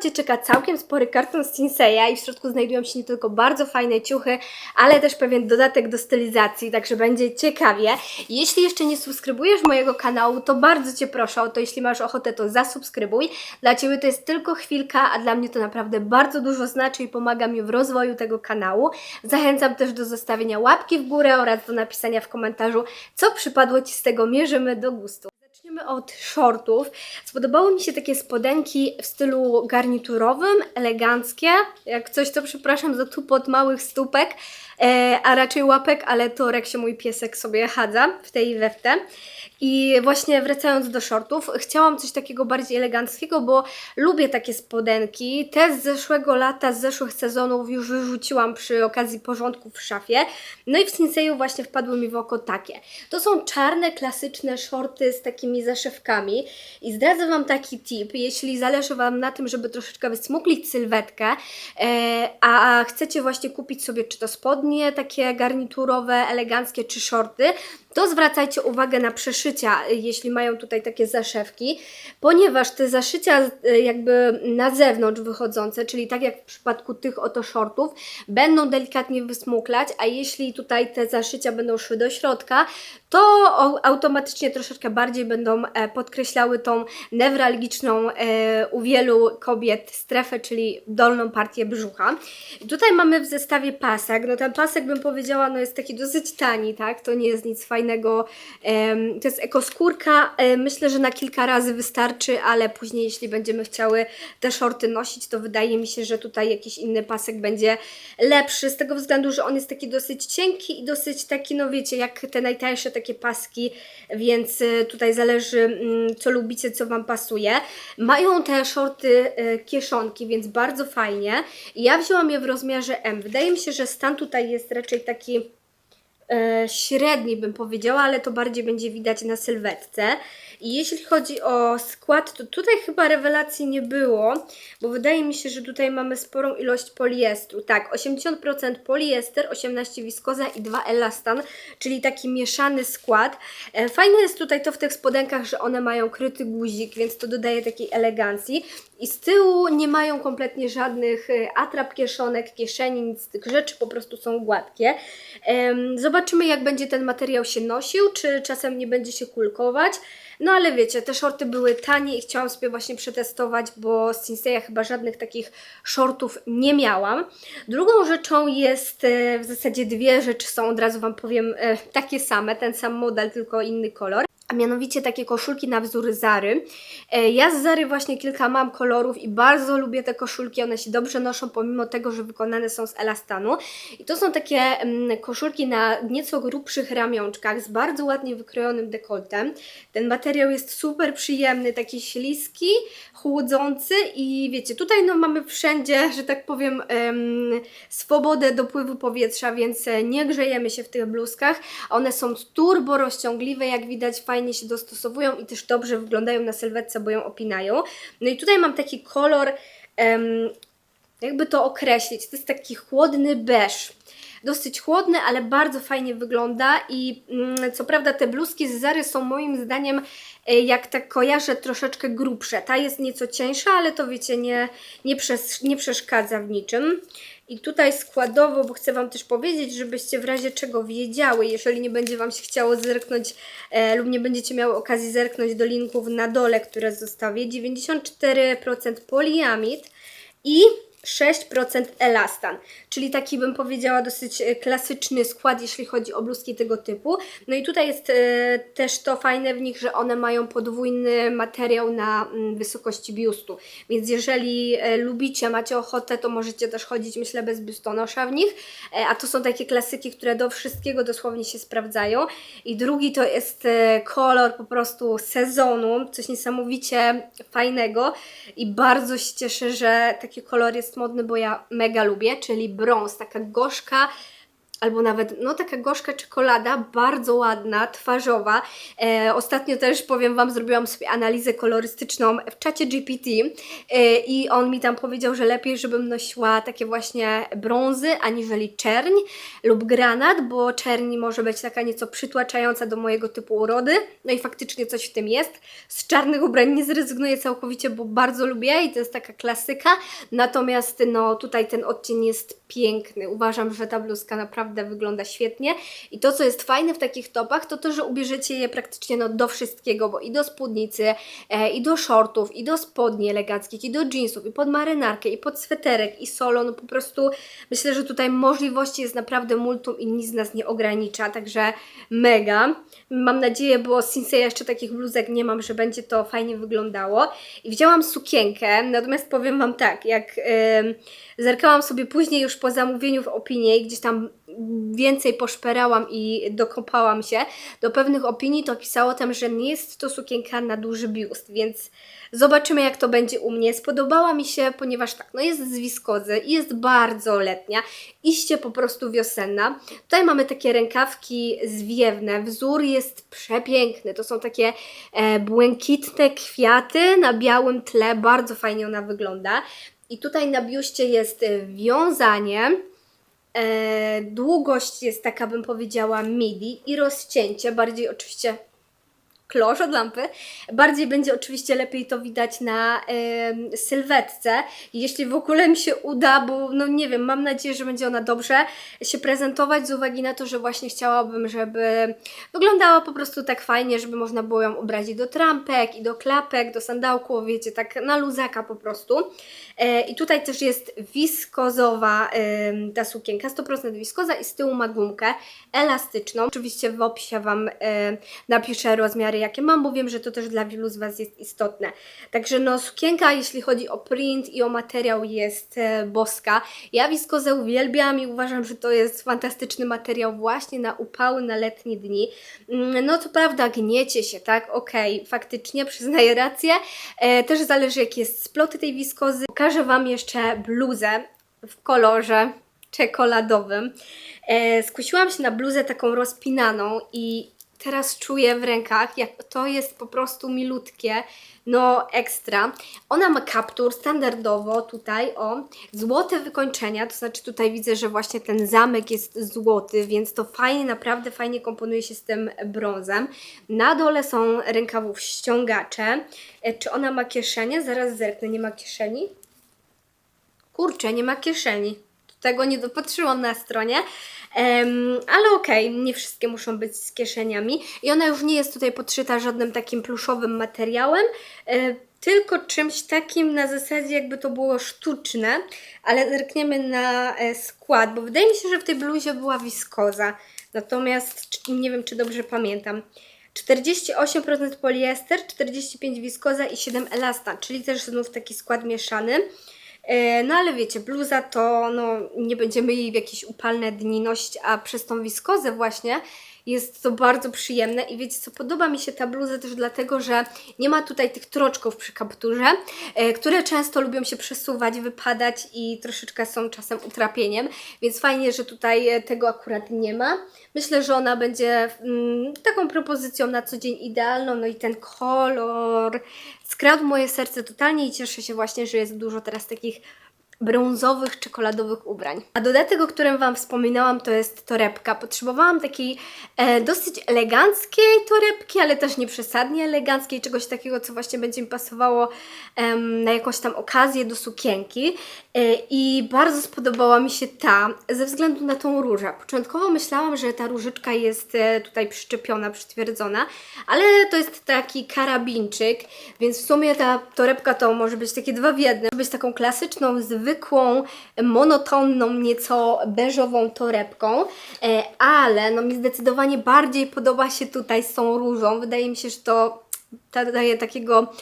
Cię czeka całkiem spory karton z Sinseya i w środku znajdują się nie tylko bardzo fajne ciuchy, ale też pewien dodatek do stylizacji, także będzie ciekawie. Jeśli jeszcze nie subskrybujesz mojego kanału, to bardzo Cię proszę o to, jeśli masz ochotę, to zasubskrybuj. Dla Ciebie to jest tylko chwilka, a dla mnie to naprawdę bardzo dużo znaczy i pomaga mi w rozwoju tego kanału. Zachęcam też do zostawienia łapki w górę oraz do napisania w komentarzu, co przypadło Ci z tego mierzymy do gustu. Zaczniemy od shortów. Spodobały mi się takie spodenki w stylu garniturowym, eleganckie. Jak coś, to przepraszam za tupot małych stópek, a raczej łapek, ale to Reksie mój piesek sobie chadza w tej i. I właśnie wracając do shortów, chciałam coś takiego bardziej eleganckiego, bo lubię takie spodenki. Te z zeszłego lata, z zeszłych sezonów już wyrzuciłam przy okazji porządków w szafie. No i w Sinseju właśnie wpadły mi w oko takie. To są czarne, klasyczne shorty z takimi zaszewkami. I zdradzę Wam taki tip, jeśli zależy Wam na tym, żeby troszeczkę wysmuklić sylwetkę, e, a chcecie właśnie kupić sobie czy to spodnie takie garniturowe, eleganckie, czy shorty, to zwracajcie uwagę na przeszycia, jeśli mają tutaj takie zaszewki, ponieważ te zaszycia y, jakby na zewnątrz wychodzące, czyli tak jak w przypadku tych oto shortów, będą delikatnie wysmuklać, a jeśli tutaj te zaszycia będą szły do środka, to automatycznie troszeczkę bardziej będą e, podkreślały tą newralgiczną e, u wielu kobiet strefę, czyli dolną partię brzucha. Tutaj mamy w zestawie pasek. No ten pasek bym powiedziała, no jest taki dosyć tani, tak? To nie jest nic fajnego. To jest ekoskórka. Myślę, że na kilka razy wystarczy, ale później jeśli będziemy chciały te shorty nosić, to wydaje mi się, że tutaj jakiś inny pasek będzie lepszy, z tego względu, że on jest taki dosyć cienki i dosyć taki, no wiecie, jak te najtańsze takie paski, więc y, tutaj zależy mm, co lubicie, co Wam pasuje. Mają te shorty y, kieszonki, więc bardzo fajnie. Ja wzięłam je w rozmiarze M. Wydaje mi się, że stan tutaj jest raczej taki e, średni bym powiedziała, ale to bardziej będzie widać na sylwetce. I jeśli chodzi o skład, to tutaj chyba rewelacji nie było, bo wydaje mi się, że tutaj mamy sporą ilość poliestru. Tak, 80% poliester, 18 wiskoza i 2 elastan, czyli taki mieszany skład. E, fajne jest tutaj to w tych spodenkach, że one mają kryty guzik, więc to dodaje takiej elegancji. I z tyłu nie mają kompletnie żadnych e, atrap kieszonek, kieszeni, nic z tych rzeczy, po prostu są gładkie. Zobaczymy jak będzie ten materiał się nosił, czy czasem nie będzie się kulkować. No ale wiecie, te shorty były tanie i chciałam sobie właśnie przetestować, bo z Sinseya chyba żadnych takich shortów nie miałam. Drugą rzeczą jest, e, w zasadzie dwie rzeczy są, od razu Wam powiem, e, takie same, ten sam model, tylko inny kolor a mianowicie takie koszulki na wzór Zary. E, ja z Zary właśnie kilka mam kolorów i bardzo lubię te koszulki, one się dobrze noszą pomimo tego, że wykonane są z elastanu. I to są takie mm, koszulki na nieco grubszych ramionczkach z bardzo ładnie wykrojonym dekoltem. Ten materiał jest super przyjemny, taki śliski, chłodzący i wiecie, tutaj no mamy wszędzie, że tak powiem, swobodę dopływu powietrza, więc e, nie grzejemy się w tych bluzkach. One są turbo rozciągliwe, jak widać fajnie fajnie się dostosowują i też dobrze wyglądają na sylwetce, bo ją opinają. No i tutaj mam taki kolor, jakby to określić, to jest taki chłodny beż. Dosyć chłodny, ale bardzo fajnie wygląda i mm, co prawda te bluzki z Zary są moim zdaniem, e, jak tak kojarzę, troszeczkę grubsze. Ta jest nieco cieńsza, ale to wiecie, nie, nie, przes nie przeszkadza w niczym. I tutaj składowo, bo chcę Wam też powiedzieć, żebyście w razie czego wiedziały, jeżeli nie będzie Wam się chciało zerknąć e, lub nie będziecie miały okazji zerknąć do linków na dole, które zostawię, 94% poliamid i 6% elastan, czyli taki bym powiedziała dosyć e, klasyczny skład, jeśli chodzi o bluzki tego typu. No i tutaj jest e, też to fajne w nich, że one mają podwójny materiał na mm, wysokości biustu, więc jeżeli e, lubicie, macie ochotę, to możecie też chodzić, myślę, bez biustonosza w nich, a to są takie klasyki, które do wszystkiego dosłownie się sprawdzają. I drugi to jest kolor po prostu sezonu, coś niesamowicie fajnego i bardzo się cieszę, że taki kolor jest jest modny, bo ja mega lubię, czyli brąz, taka gorzka, albo nawet no taka gorzka czekolada, bardzo ładna, twarzowa. E, ostatnio też powiem Wam, zrobiłam sobie analizę kolorystyczną w czacie GPT e, i on mi tam powiedział, że lepiej, żebym nosiła takie właśnie brązy, aniżeli czerń lub granat, bo czerń może być taka nieco przytłaczająca do mojego typu urody. No i faktycznie coś w tym jest. Z czarnych ubrań nie zrezygnuję całkowicie, bo bardzo lubię i to jest taka klasyka. Natomiast no tutaj ten odcień jest piękny. Uważam, że ta bluzka naprawdę wygląda świetnie. I to, co jest fajne w takich topach, to to, że ubierzecie je praktycznie no, do wszystkiego, bo i do spódnicy, e, i do shortów, i do spodni eleganckich, i do jeansów, i pod marynarkę, i pod sweterek, i solo. No po prostu myślę, że tutaj możliwości jest naprawdę multum i nic nas nie ogranicza, także mega. Mam nadzieję, bo Sinsei jeszcze takich bluzek nie mam, że będzie to fajnie wyglądało. I wzięłam sukienkę, natomiast powiem Wam tak, jak em, zerkałam sobie później już po zamówieniu w opinii gdzieś tam więcej poszperałam i dokopałam się do pewnych opinii, to pisało tam, że nie jest to sukienka na duży biust, więc zobaczymy jak to będzie u mnie. Spodobała mi się, ponieważ tak, no jest z wiskozy i jest bardzo letnia, iście po prostu wiosenna. Tutaj mamy takie rękawki zwiewne, wzór jest przepiękny, to są takie e, błękitne kwiaty na białym tle, bardzo fajnie ona wygląda. I tutaj na biuście jest wiązanie, E, długość jest taka, bym powiedziała, midi i rozcięcie, bardziej oczywiście klosz od lampy. Bardziej będzie oczywiście lepiej to widać na e, sylwetce. Jeśli w ogóle mi się uda, bo no nie wiem, mam nadzieję, że będzie ona dobrze się prezentować z uwagi na to, że właśnie chciałabym, żeby wyglądała po prostu tak fajnie, żeby można było ją ubrać i do trampek, i do klapek, do sandałków, wiecie, tak na luzaka po prostu. E, I tutaj też jest wiskozowa e, ta sukienka, 100% wiskoza i z tyłu ma gumkę elastyczną. Oczywiście w opisie Wam e, napiszę rozmiary, jakie mam, bo wiem, że to też dla wielu z Was jest istotne. Także no sukienka, jeśli chodzi o print i o materiał jest e, boska. Ja wiskozę uwielbiam i uważam, że to jest fantastyczny materiał właśnie na upały, na letnie dni. Mm, No co prawda gniecie się, tak? Okej, faktycznie, przyznaję rację. E, też zależy jaki jest splot tej wiskozy. Pokażę Wam jeszcze bluzę w kolorze czekoladowym. E, skusiłam się na bluzę taką rozpinaną i teraz czuję w rękach, jak to jest po prostu milutkie, no ekstra. Ona ma kaptur standardowo tutaj, o, złote wykończenia, to znaczy tutaj widzę, że właśnie ten zamek jest złoty, więc to fajnie, naprawdę fajnie komponuje się z tym brązem. Na dole są rękawów ściągacze. E, Czy ona ma kieszenie? Zaraz zerknę, nie ma kieszeni? Kurczę, nie ma kieszeni. Tego nie dopatrzyłam na stronie. Em, ale okej, nie wszystkie muszą być z kieszeniami. I ona już nie jest tutaj podszyta żadnym takim pluszowym materiałem, e, tylko czymś takim na zasadzie jakby to było sztuczne, ale zerkniemy na e, skład, bo wydaje mi się, że w tej bluzie była wiskoza. Natomiast nie wiem, czy dobrze pamiętam. 48% poliester, 45% wiskoza i 7 elastan, czyli też znów taki skład mieszany. E, No ale wiecie, bluza to no, nie będziemy jej w jakieś upalne dni nosić, a przez tą wiskozę właśnie jest to bardzo przyjemne. I wiecie co, podoba mi się ta bluza też dlatego, że nie ma tutaj tych troczków przy kapturze, e, które często lubią się przesuwać, wypadać i troszeczkę są czasem utrapieniem, więc fajnie, że tutaj e, tego akurat nie ma. Myślę, że ona będzie mm, taką propozycją na co dzień idealną, no i ten kolor skradł moje serce totalnie i cieszę się właśnie, że jest dużo teraz takich brązowych, czekoladowych ubrań. A dodatek, o którym Wam wspominałam, to jest torebka. Potrzebowałam takiej e, dosyć eleganckiej torebki, ale też nie przesadnie eleganckiej, czegoś takiego, co właśnie będzie mi pasowało em, na jakąś tam okazję do sukienki. E, I bardzo spodobała mi się ta, ze względu na tą różę. Początkowo myślałam, że ta różyczka jest e, tutaj przyczepiona, przytwierdzona, ale to jest taki karabinczyk, więc w sumie ta torebka to może być takie dwa w jednym. Być taką klasyczną, zwykłą, monotonną, nieco beżową torebką, e, ale no mi zdecydowanie bardziej podoba się tutaj z tą różą. Wydaje mi się, że to daje takiego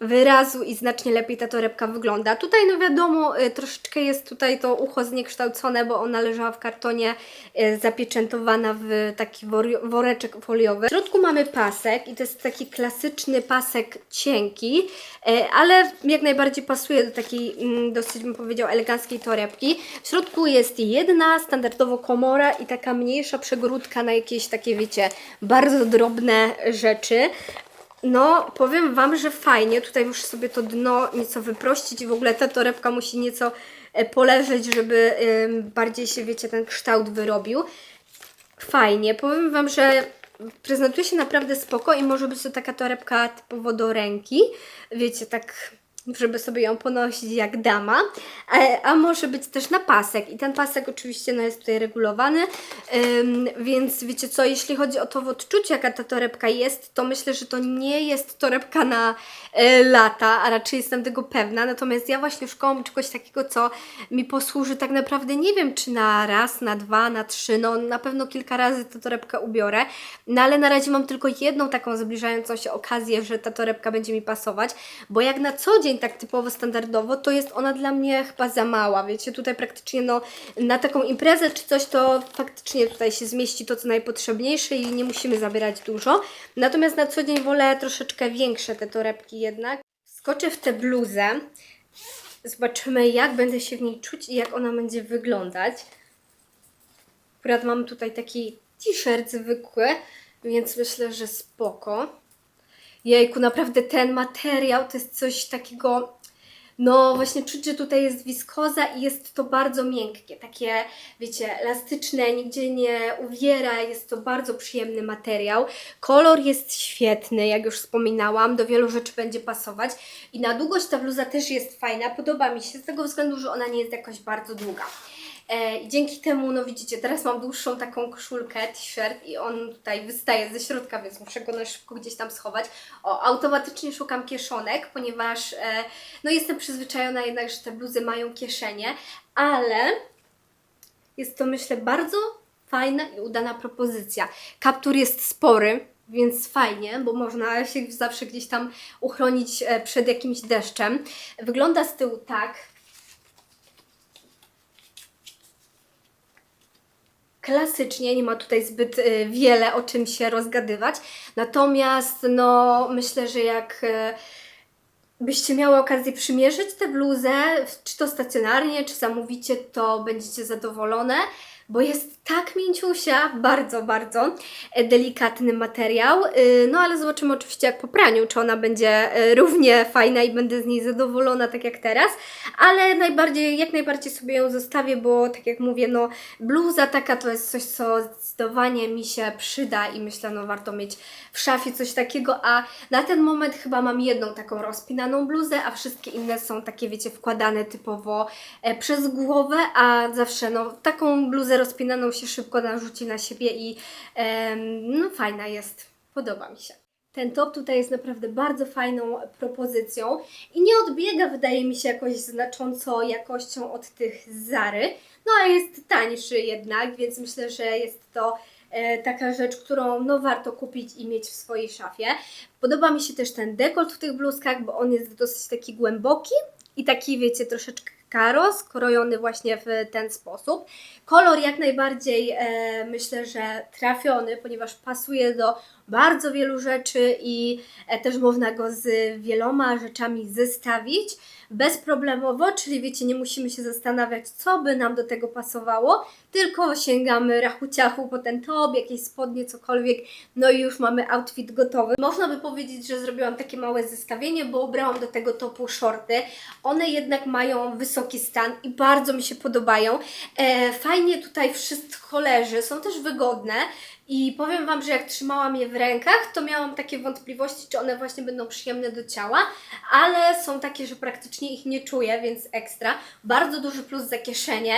wyrazu i znacznie lepiej ta torebka wygląda. Tutaj no wiadomo, y, troszeczkę jest tutaj to ucho zniekształcone, bo ona leżała w kartonie y, zapieczętowana w taki woreczek foliowy. W środku mamy pasek i to jest taki klasyczny pasek cienki, y, ale jak najbardziej pasuje do takiej mm, dosyć bym powiedział eleganckiej torebki. W środku jest jedna standardowo komora i taka mniejsza przegródka na jakieś takie wiecie, bardzo drobne rzeczy. No, powiem Wam, że fajnie. Tutaj muszę sobie to dno nieco wyprościć w ogóle ta torebka musi nieco e, poleżeć, żeby bardziej się, wiecie, ten kształt wyrobił. Fajnie. Powiem Wam, że prezentuje się naprawdę spoko i może być to taka torebka typowo do ręki. Wiecie, tak żeby sobie ją ponosić jak dama, a, a może być też na pasek. I ten pasek oczywiście no, jest tutaj regulowany, ym, więc wiecie co, jeśli chodzi o to w odczuciu jaka ta torebka jest, to myślę, że to nie jest torebka na e, lata, a raczej jestem tego pewna, natomiast ja właśnie szukałam czegoś takiego, co mi posłuży tak naprawdę nie wiem, czy na raz, na dwa, na trzy, no na pewno kilka razy tę torebkę ubiorę, no ale na razie mam tylko jedną taką zbliżającą się okazję, że ta torebka będzie mi pasować, bo jak na co dzień tak typowo standardowo, to jest ona dla mnie chyba za mała, wiecie, tutaj praktycznie no na taką imprezę czy coś, to faktycznie tutaj się zmieści to, co najpotrzebniejsze i nie musimy zabierać dużo, natomiast na co dzień wolę troszeczkę większe te torebki jednak. Skoczę w tę bluzę, zobaczymy jak będę się w niej czuć i jak ona będzie wyglądać. Akurat mam tutaj taki t-shirt zwykły, więc myślę, że spoko. Jejku, naprawdę ten materiał to jest coś takiego. No, właśnie czuć, że tutaj jest wiskoza i jest to bardzo miękkie, takie, wiecie, elastyczne, nigdzie nie uwiera, jest to bardzo przyjemny materiał. Kolor jest świetny, jak już wspominałam, do wielu rzeczy będzie pasować i na długość ta bluza też jest fajna, podoba mi się z tego względu, że ona nie jest jakoś bardzo długa. E, I dzięki temu, no widzicie, teraz mam dłuższą taką koszulkę, t-shirt i on tutaj wystaje ze środka, więc muszę go na szybko gdzieś tam schować. O, automatycznie szukam kieszonek, ponieważ e, no jestem przyzwyczajona jednak, że te bluzy mają kieszenie, ale jest to myślę bardzo fajna i udana propozycja. Kaptur jest spory, więc fajnie, bo można się zawsze gdzieś tam uchronić e, przed jakimś deszczem. Wygląda z tyłu tak, klasycznie, nie ma tutaj zbyt y, wiele o czym się rozgadywać. Natomiast no myślę, że jak y, byście miały okazję przymierzyć tę bluzę, czy to stacjonarnie, czy zamówicie, to będziecie zadowolone, bo jest tak mięciusia, bardzo, bardzo e, delikatny materiał. Y, No ale zobaczymy oczywiście jak po praniu, czy ona będzie e, równie fajna i będę z niej zadowolona, tak jak teraz, ale najbardziej, jak najbardziej sobie ją zostawię, bo tak jak mówię, no bluza taka to jest coś, co zdecydowanie mi się przyda i myślę, no warto mieć w szafie coś takiego, a na ten moment chyba mam jedną taką rozpinaną bluzę, a wszystkie inne są takie, wiecie, wkładane typowo e, przez głowę, a zawsze no taką bluzę rozpinaną się szybko narzuci na siebie i no fajna jest, podoba mi się. Ten top tutaj jest naprawdę bardzo fajną propozycją i nie odbiega, wydaje mi się, jakoś znacząco jakością od tych Zary. No a jest tańszy jednak, więc myślę, że jest to e, taka rzecz, którą no, warto kupić i mieć w swojej szafie. Podoba mi się też ten dekolt w tych bluzkach, bo on jest dosyć taki głęboki i taki, wiecie, troszeczkę karo, skrojony właśnie w ten sposób. Kolor jak najbardziej e, myślę, że trafiony, ponieważ pasuje do bardzo wielu rzeczy i e, też można go z wieloma rzeczami zestawić bezproblemowo, czyli wiecie, nie musimy się zastanawiać, co by nam do tego pasowało, tylko sięgamy rachu-ciachu po ten top, jakieś spodnie, cokolwiek, no i już mamy outfit gotowy. Można by powiedzieć, że zrobiłam takie małe zestawienie, bo ubrałam do tego topu shorty. One jednak mają wysoki stan i bardzo mi się podobają. E, fajnie tutaj wszystko leży, są też wygodne. I powiem Wam, że jak trzymałam je w rękach, to miałam takie wątpliwości, czy one właśnie będą przyjemne do ciała, ale są takie, że praktycznie ich nie czuję, więc ekstra. Bardzo duży plus za kieszenie,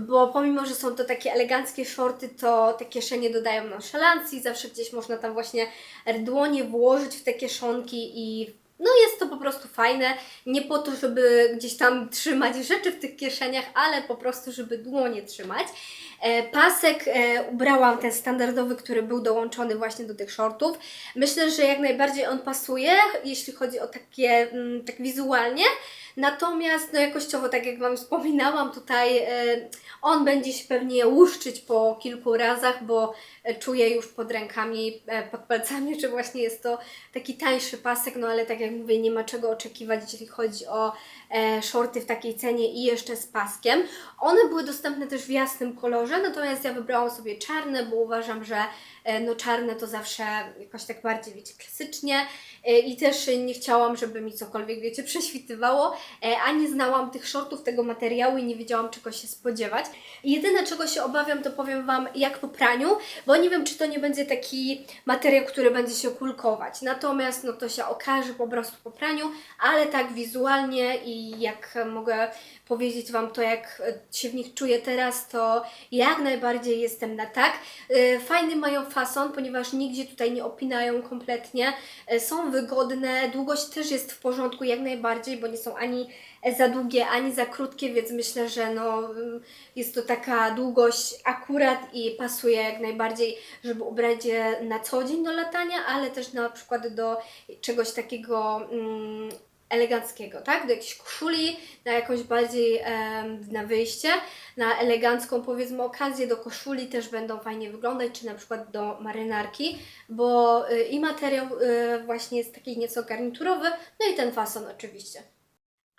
bo pomimo, że są to takie eleganckie shorty, to te kieszenie dodają nonszalancji, zawsze gdzieś można tam właśnie dłonie włożyć w te kieszonki i no jest to po prostu fajne, nie po to, żeby gdzieś tam trzymać rzeczy w tych kieszeniach, ale po prostu, żeby dłonie trzymać. E, pasek e, ubrałam ten standardowy, który był dołączony właśnie do tych shortów. Myślę, że jak najbardziej on pasuje, jeśli chodzi o takie, mm, tak wizualnie. Natomiast no jakościowo, tak jak Wam wspominałam, tutaj e, on będzie się pewnie łuszczyć po kilku razach, bo czuję już pod rękami, pod palcami, że właśnie jest to taki tańszy pasek, no ale tak jak mówię, nie ma czego oczekiwać, jeśli chodzi o e, shorty w takiej cenie i jeszcze z paskiem. One były dostępne też w jasnym kolorze, natomiast ja wybrałam sobie czarne, bo uważam, że e, no czarne to zawsze jakoś tak bardziej, wiecie, klasycznie i też nie chciałam, żeby mi cokolwiek, wiecie, prześwitywało, e, a nie znałam tych shortów, tego materiału i nie wiedziałam czego się spodziewać. Jedyne czego się obawiam, to powiem Wam jak po praniu, bo nie wiem, czy to nie będzie taki materiał, który będzie się kulkować. Natomiast no to się okaże po prostu po praniu, ale tak wizualnie i jak mogę powiedzieć Wam to, jak się w nich czuję teraz, to jak najbardziej jestem na tak. E, Fajny mają fason, ponieważ nigdzie tutaj nie opinają kompletnie. E, Są wygodne, długość też jest w porządku jak najbardziej, bo nie są ani za długie, ani za krótkie, więc myślę, że no, jest to taka długość akurat i pasuje jak najbardziej, żeby ubrać je na co dzień do latania, ale też na przykład do czegoś takiego mm, eleganckiego, tak? Do jakiejś koszuli, na jakąś bardziej em, na wyjście, na elegancką powiedzmy okazję, do koszuli też będą fajnie wyglądać, czy na przykład do marynarki, bo y, i materiał y, właśnie jest taki nieco garniturowy, no i ten fason oczywiście.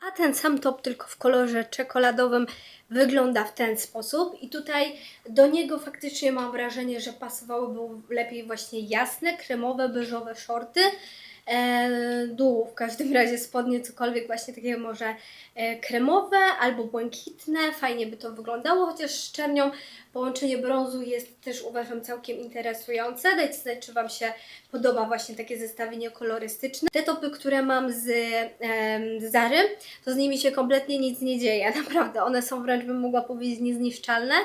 A ten sam top tylko w kolorze czekoladowym wygląda w ten sposób i tutaj do niego faktycznie mam wrażenie, że pasowałyby lepiej właśnie jasne, kremowe, beżowe shorty. E, dół w każdym razie spodnie, cokolwiek właśnie takiego może e, kremowe albo błękitne, fajnie by to wyglądało, chociaż z czernią połączenie brązu jest też uważam całkiem interesujące. Dajcie znać, czy Wam się podoba właśnie takie zestawienie kolorystyczne. Te topy, które mam z, em, z Zary, to z nimi się kompletnie nic nie dzieje, naprawdę. One są wręcz, bym mogła powiedzieć, niezniszczalne.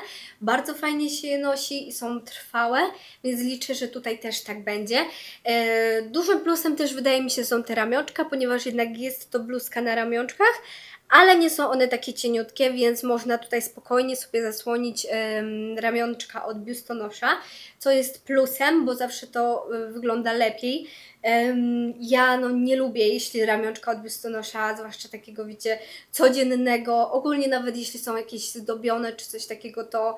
Bardzo fajnie się je nosi i są trwałe, więc liczę, że tutaj też tak będzie. E, dużym plusem też wydaje mi się są te ramionczka, ponieważ jednak jest to bluzka na ramionczkach, ale nie są one takie cieniutkie, więc można tutaj spokojnie sobie zasłonić em, ramionczka od biustonosza, co jest plusem, bo zawsze to y, wygląda lepiej. Ja no, nie lubię, jeśli ramionczka od biustonosza, zwłaszcza takiego, wiecie, codziennego, ogólnie nawet jeśli są jakieś zdobione czy coś takiego, to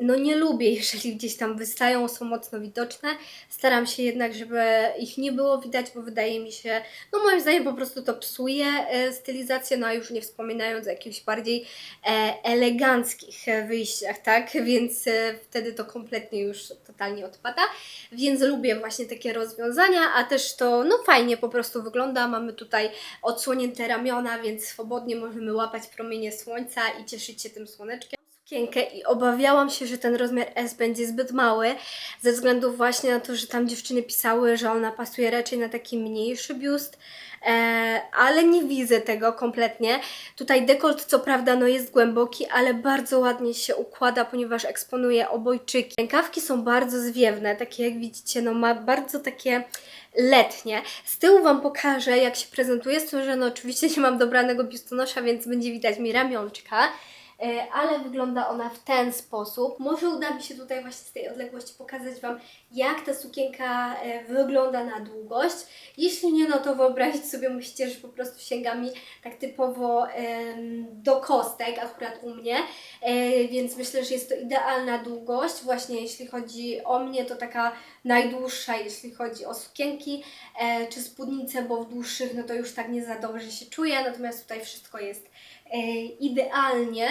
no nie lubię, jeżeli gdzieś tam wystają, są mocno widoczne. Staram się jednak, żeby ich nie było widać, bo wydaje mi się, no moim zdaniem po prostu to psuje e, stylizację, no a już nie wspominając o jakichś bardziej e, eleganckich e, wyjściach, tak? Więc wtedy to kompletnie już totalnie odpada. Więc lubię właśnie takie rozwiązania, a też to no fajnie po prostu wygląda. Mamy tutaj odsłonięte ramiona, więc swobodnie możemy łapać promienie słońca i cieszyć się tym słoneczkiem sukienkę i obawiałam się, że ten rozmiar S będzie zbyt mały, ze względu właśnie na to, że tam dziewczyny pisały, że ona pasuje raczej na taki mniejszy biust, e, ale nie widzę tego kompletnie. Tutaj dekolt co prawda no jest głęboki, ale bardzo ładnie się układa, ponieważ eksponuje obojczyki. Rękawki są bardzo zwiewne, takie jak widzicie, no ma bardzo takie letnie. Z tyłu Wam pokażę, jak się prezentuje, z tym, że no oczywiście nie mam dobranego biustonosza, więc będzie widać mi ramionczka. E, ale wygląda ona w ten sposób. Może uda mi się tutaj właśnie z tej odległości pokazać Wam, jak ta sukienka e, wygląda na długość. Jeśli nie, no to wyobrazić sobie musicie, że po prostu sięga mi tak typowo do kostek, akurat u mnie, e, więc myślę, że jest to idealna długość. Właśnie jeśli chodzi o mnie, to taka najdłuższa, jeśli chodzi o sukienki czy spódnice, bo w dłuższych no to już tak nie za dobrze się czuję, natomiast tutaj wszystko jest idealnie,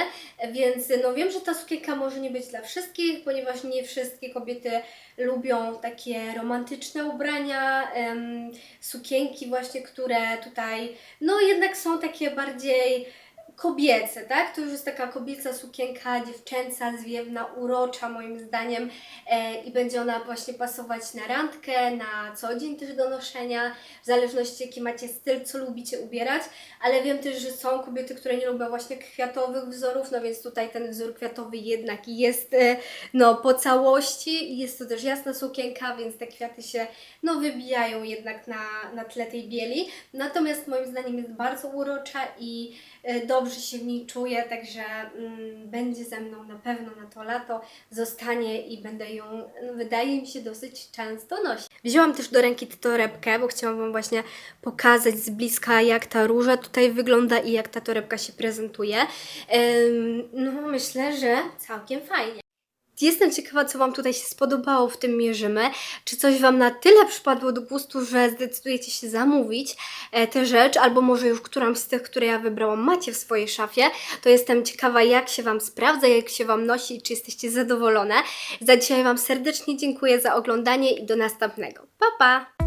więc no wiem, że ta sukienka może nie być dla wszystkich, ponieważ nie wszystkie kobiety lubią takie romantyczne ubrania, sukienki właśnie, które tutaj no jednak są takie bardziej kobiece, tak? To już jest taka kobieca sukienka, dziewczęca, zwiewna, urocza moim zdaniem e, i będzie ona właśnie pasować na randkę, na co dzień też do noszenia, w zależności jaki macie styl, co lubicie ubierać, ale wiem też, że są kobiety, które nie lubią właśnie kwiatowych wzorów, no więc tutaj ten wzór kwiatowy jednak jest e, no po całości. Jest to też jasna sukienka, więc te kwiaty się no wybijają jednak na, na tle tej bieli, natomiast moim zdaniem jest bardzo urocza i dobrze się w niej czuję, także mm, będzie ze mną na pewno na to lato, zostanie i będę ją, no, wydaje mi się, dosyć często nosić. Wzięłam też do ręki tę torebkę, bo chciałam Wam właśnie pokazać z bliska, jak ta róża tutaj wygląda i jak ta torebka się prezentuje. No myślę, że całkiem fajnie. Jestem ciekawa, co Wam tutaj się spodobało w tym mierzymy. Czy coś Wam na tyle przypadło do gustu, że zdecydujecie się zamówić e, tę rzecz, albo może już którąś z tych, które ja wybrałam, macie w swojej szafie. To jestem ciekawa, jak się Wam sprawdza, jak się Wam nosi i czy jesteście zadowolone. Za dzisiaj Wam serdecznie dziękuję za oglądanie i do następnego. Pa, pa!